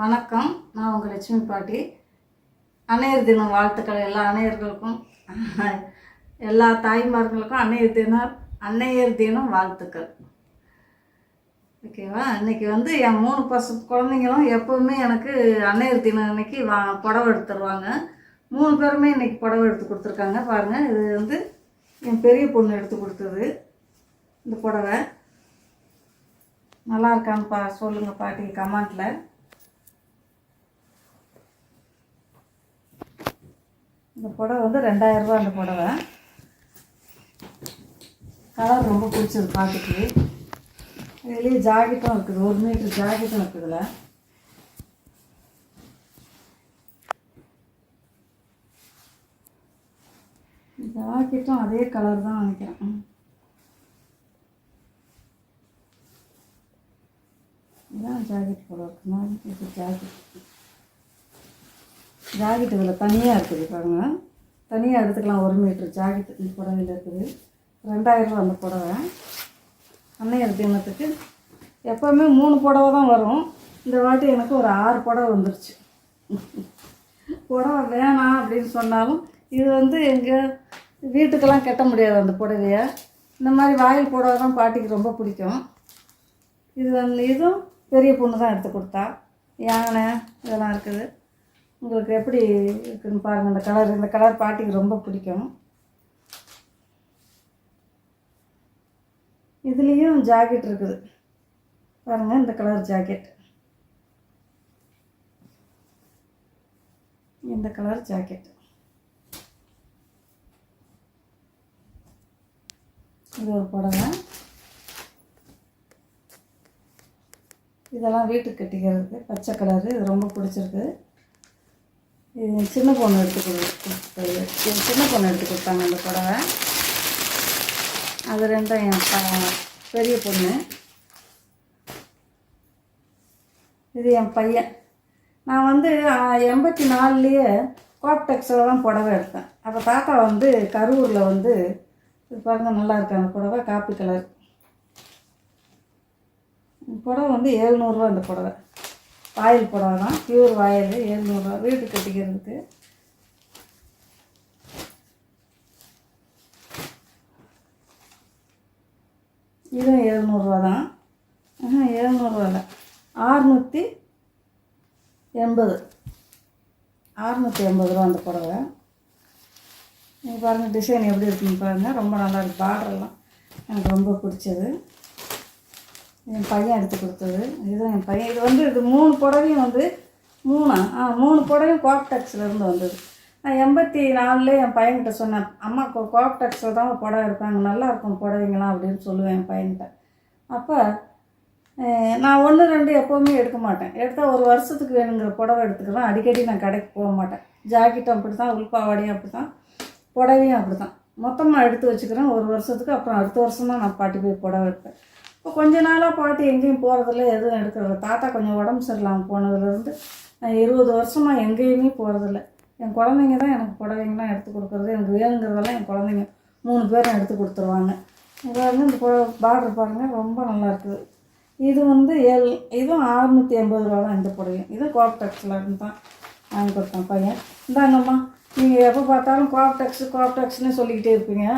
வணக்கம். நான் உங்கள் லட்சுமி பாட்டி. அன்னையர் தினம் வாழ்த்துக்கள் எல்லா அன்னையர்களுக்கும். எல்லா தாய்மார்களுக்கும் அன்னையர் தினம் அன்னையர் தினம் வாழ்த்துக்கள். ஓகேவா? இன்றைக்கி வந்து என் மூணு பசு குழந்தைங்களும் எப்போவுமே எனக்கு அன்னையர் தினம் அன்னைக்கு வா புடவை எடுத்துருவாங்க மூணு பேருமே இன்னைக்கு புடவை எடுத்து கொடுத்துருக்காங்க. பாருங்கள் இது வந்து என் பெரிய பொண்ணு எடுத்து கொடுத்தது இந்த புடவை. நல்லா இருக்கான்னு பா சொல்லுங்கள் பாட்டி கமெண்ட்டில் இந்த புடவை வந்து ரெண்டாயிரரூபா அந்த புடவை. கலர் ரொம்ப பிடிச்சது பார்த்துட்டு. வெளியே ஜாக்கெட்டும் இருக்குது ஒரு மீட்டர் ஜாக்கெட்டும் இருக்குதுல ஜாக்கெட்டும் அதே கலர் தான் நினைக்கிறேன். இதான் ஜாக்கெட் போல இருக்குமா இது ஜாக்கெட். ஜாக்கெட் இதில் தனியாக இருக்குது பாருங்க. தனியாக எடுத்துக்கலாம் ஒரு மீட்ரு ஜாக்கெட் இந்த புடவையில் இருக்குது. ரெண்டாயிரரூவா அந்த புடவை. அன்னையர் தினத்துக்கு எப்போவுமே மூணு புடவை தான் வரும். இந்த வாட்டி எனக்கு ஒரு ஆறு புடவை வந்துருச்சு. புடவை வேணாம் அப்படின்னு சொன்னாலும் இது வந்து எங்கள் வீட்டுக்கெல்லாம் கட்ட முடியாது அந்த புடவைய. இந்த மாதிரி வாயில் புடவை தான் பாட்டிக்கு ரொம்ப பிடிக்கும். இது வந்து இதுவும் பெரிய பொண்ணு தான் எடுத்து கொடுத்தா. யானை இதெல்லாம் இருக்குது. உங்களுக்கு எப்படி இருக்குன்னு பாருங்கள் இந்த கலர் இந்த கலர் பாட்டிக்கு ரொம்ப பிடிக்கும். இதுலேயும் ஜாக்கெட் இருக்குது. பாருங்கள் இந்த கலர் ஜாக்கெட் இந்த கலர் ஜாக்கெட் இது ஒரு புடவை. இதெல்லாம் வீட்டுக்கு கட்டிக்கிறதுக்கு பச்சை கலரு இது ரொம்ப பிடிச்சிருக்கு. சின்ன பொண்ணு எடுத்து கொடுத்து என் சின்ன பொண்ணு எடுத்து கொடுத்தாங்க அந்த புடவை. அது ரெண்டும் என் பெரிய பொண்ணு. இது என் பையன். நான் வந்து எண்பத்தி நாலுலேயே கோப்டெக்ஸில் தான் புடவை எடுத்தேன். அப்போ தாத்தா வந்து கரூரில் வந்து இது பாருங்க நல்லா இருக்கு அந்த புடவை காப்பி கலர். புடவை வந்து ஏழ்நூறுரூவா அந்த புடவை. வாயில் புடவை தான் பியூர் வாயில் எழுநூறுவா வீடு கட்டிக்கிறதுக்கு. இதுவும் எழுநூறுவா தான். எழுநூறுவா இல்லை. ஆறுநூற்றி எண்பது. அறுநூற்றி எண்பது ரூபா அந்த புடவை. நீங்கள் பாருங்கள் டிசைன் எப்படி இருக்குன்னு பாருங்கள் ரொம்ப நல்லா இருக்கு. பார்டர்லாம் எனக்கு ரொம்ப பிடிச்சது. என் பையன் எடுத்து கொடுத்தது. இதுதான் என் பையன். இது வந்து இது மூணு புடவையும் வந்து மூணா? ஆ மூணு புடவையும் கோப்டெக்ஸ்லேருந்து வந்தது. நான் எண்பத்தி நாலுலேயே என் பையன்கிட்ட சொன்னேன் அம்மா கோ- கோப்டெக்ஸில் தான் புடவை எடுப்பாங்க நல்லா இருக்கும் புடவைங்களாம் அப்படின்னு சொல்லுவேன் என் பையன்கிட்ட. அப்போ நான் ஒன்று ரெண்டு எப்போவுமே எடுக்க மாட்டேன். எடுத்தால் ஒரு வருஷத்துக்கு வேணுங்கிற புடவை எடுத்துக்கிறேன் அடிக்கடி நான் கடைக்கு போக மாட்டேன். ஜாக்கெட்டும் அப்படி தான் உள்பாவாடியும் அப்படி தான் புடவையும் அப்படி தான் மொத்தமாக எடுத்து வச்சுக்கிறேன். ஒரு வருஷத்துக்கு அப்புறம் அடுத்த வருஷம் தான் நான் பாட்டி போய் புடவை எடுப்பேன். இப்போ கொஞ்ச நாளாக பாட்டி எங்கேயும் போகிறதில்ல எதுவும் எடுக்கிறது தாத்தா கொஞ்சம் உடம்பு சரியில்லாமல் போனதுலேருந்து நான் இருபது வருஷமாக எங்கேயுமே போகிறதில்ல என் குழந்தைங்க தான் எனக்கு புடவைங்கலாம் எடுத்து கொடுக்குறது எனக்கு வேணுங்கிறதெல்லாம் என் குழந்தைங்க மூணு பேரும் எடுத்து கொடுத்துருவாங்க. இது வந்து இந்த பார்டர் பாருங்கள் ரொம்ப நல்லா இருக்குது. இது வந்து ஏழு இதுவும் அறுநூற்றி எண்பது ரூபா தான் இந்த புடவையும் இது கோப்டெக்ஸில் இருந்து தான் வாங்கி கொடுத்தேன் பையன். இந்தாங்கம்மா நீங்கள் எப்போ பார்த்தாலும் கோப்டெக்ஸ் கோப்டெக்ஸ்னு சொல்லிக்கிட்டே இருப்பீங்க.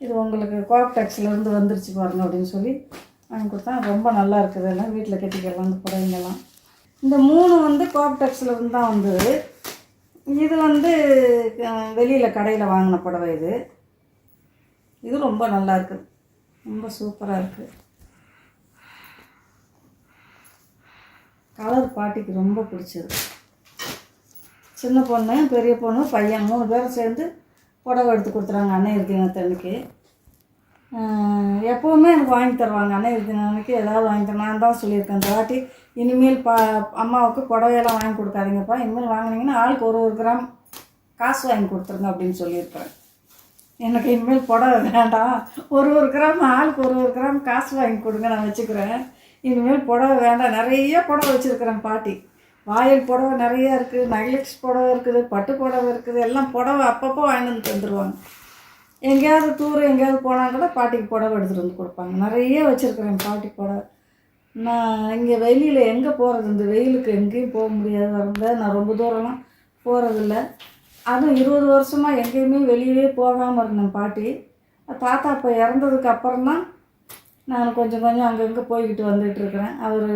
இது உங்களுக்கு கோப்டெக்ஸ்லேருந்து வந்துருச்சு பாருங்க அப்படின்னு சொல்லி வாங்கி கொடுத்தா ரொம்ப நல்லா இருக்குது. எல்லாம் வீட்டில் கட்டிக்கலாம் இந்த புடவைங்கெல்லாம் இந்த மூணு வந்து கோப்டெக்ஸ்லேருந்து தான் வந்தது இது வந்து வெளியில் கடையில் வாங்கின புடவை இது. இது ரொம்ப நல்லா இருக்குது. ரொம்ப சூப்பராக இருக்குது கலர் பாட்டிக்கு ரொம்ப பிடிச்சது. சின்ன பொண்ணு பெரிய பொண்ணு பையன் மூணு பேரும் சேர்ந்து புடவை எடுத்து கொடுத்துறாங்க. அன்னையர் தினத்தன்னைக்கு எப்போவுமே எனக்கு வாங்கி தருவாங்க. அண்ணன் இது அன்னைக்கு ஏதாவது வாங்கி தரணும். நான் தான் சொல்லியிருக்கேன். இந்த வாட்டி இனிமேல் பா அம்மாவுக்கு புடவையெல்லாம் வாங்கி கொடுக்காதீங்கப்பா. இனிமேல் வாங்கினீங்கன்னா ஆளுக்கு ஒரு ஒரு கிராம் காசு வாங்கி கொடுத்துருங்க அப்படின்னு சொல்லியிருக்கிறேன். எனக்கு இனிமேல் புடவை வேண்டாம். ஒரு ஒரு கிராம் ஆளுக்கு ஒரு ஒரு கிராம் காசு வாங்கி கொடுங்க. நான் வச்சுக்கிறேன். இனிமேல் புடவை வேண்டாம். நிறைய புடவை வச்சுருக்கிறேன் பாட்டி. வாயில் புடவை நிறையா இருக்குது. நைலக்ஸ் புடவை இருக்குது. பட்டு புடவை இருக்குது. எல்லாம் புடவை அப்பப்போ வாங்கிட்டு வந்து தந்துடுவாங்க எங்கேயாவது டூர் எங்கேயாவது போனால் கூட பாட்டிக்கு புடவை எடுத்துகிட்டு வந்து கொடுப்பாங்க. நிறைய வச்சுருக்குறேன் பாட்டி புடவை. நான் இங்கே வெளியில் எங்கே போகிறது இந்த வெயிலுக்கு எங்கேயும் போக முடியாது. வரங்க நான் ரொம்ப தூரம்லாம் போகிறதில்ல அதுவும் இருபது வருஷமாக எங்கேயுமே வெளியவே போகாமல் இருந்தேன் பாட்டி. தாத்தா இப்போ இறந்ததுக்கு அப்புறம் தான் நான் கொஞ்சம் கொஞ்சம் அங்கங்கே போய்கிட்டு வந்துட்டு இருக்கிறேன். அவர்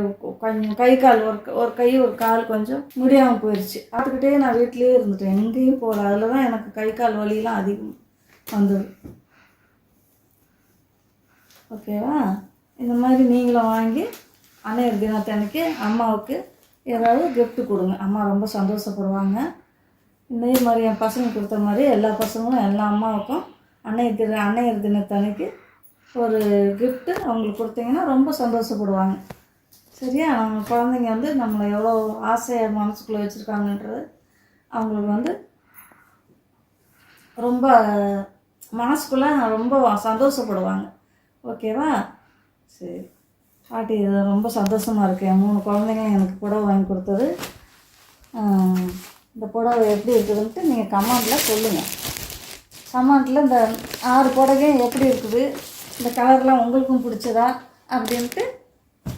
கொஞ்சம் கை கால் ஒரு ஒரு கை ஒரு கால் கொஞ்சம் முடியாமல் போயிடுச்சு அதுக்கிட்டே நான் வீட்டிலேயே இருந்துட்டேன். எங்கேயும் போகல. அதில் தான் எனக்கு கை கால் வலியெலாம் அதிகம். வந்தது ஓகேவா? இந்த மாதிரி நீங்களும் வாங்கி அன்னையர் தினத்தன்னைக்கு அம்மாவுக்கு ஏதாவது கிஃப்ட் கொடுங்க. அம்மா ரொம்ப சந்தோஷப்படுவாங்க. இதே மாதிரி என் பசங்க கொடுத்த மாதிரி எல்லா பசங்களும் எல்லா அம்மாவுக்கும் அன்னையர் தின அன்னையர் தினத்தன்னைக்கு ஒரு கிஃப்ட்டு அவங்களுக்கு கொடுத்தீங்கன்னா ரொம்ப சந்தோஷப்படுவாங்க. சரியா? அவங்க குழந்தைங்க வந்து நம்மளை எவ்வளோ ஆசையை மனசுக்குள்ளே வச்சுருக்காங்கன்றது அவங்களுக்கு வந்து ரொம்ப மனசுக்குள்ளே ரொம்ப சந்தோஷப்படுவாங்க. ஓகேவா? சரி. பாட்டி இது ரொம்ப சந்தோஷமாக இருக்குது என் மூணு குழந்தைங்க எனக்கு புடவை வாங்கி கொடுத்தது. இந்த புடவை எப்படி இருக்குதுன்ட்டு நீங்கள் கமெண்டில் சொல்லுங்கள் கமெண்டில் இந்த ஆறு புடவையும் எப்படி இருக்குது? இந்த கலர்லாம் உங்களுக்கும் பிடிச்சதா? அப்படின்ட்டு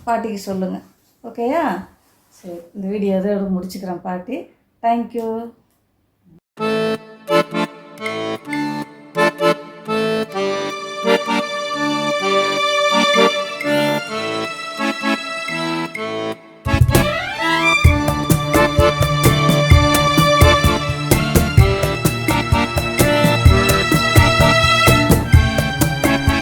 பாட்டிக்கு சொல்லுங்கள் ஓகேயா? சரி இந்த வீடியோ இதோடு முடிச்சுக்கிறேன் பாட்டி. தேங்க்யூ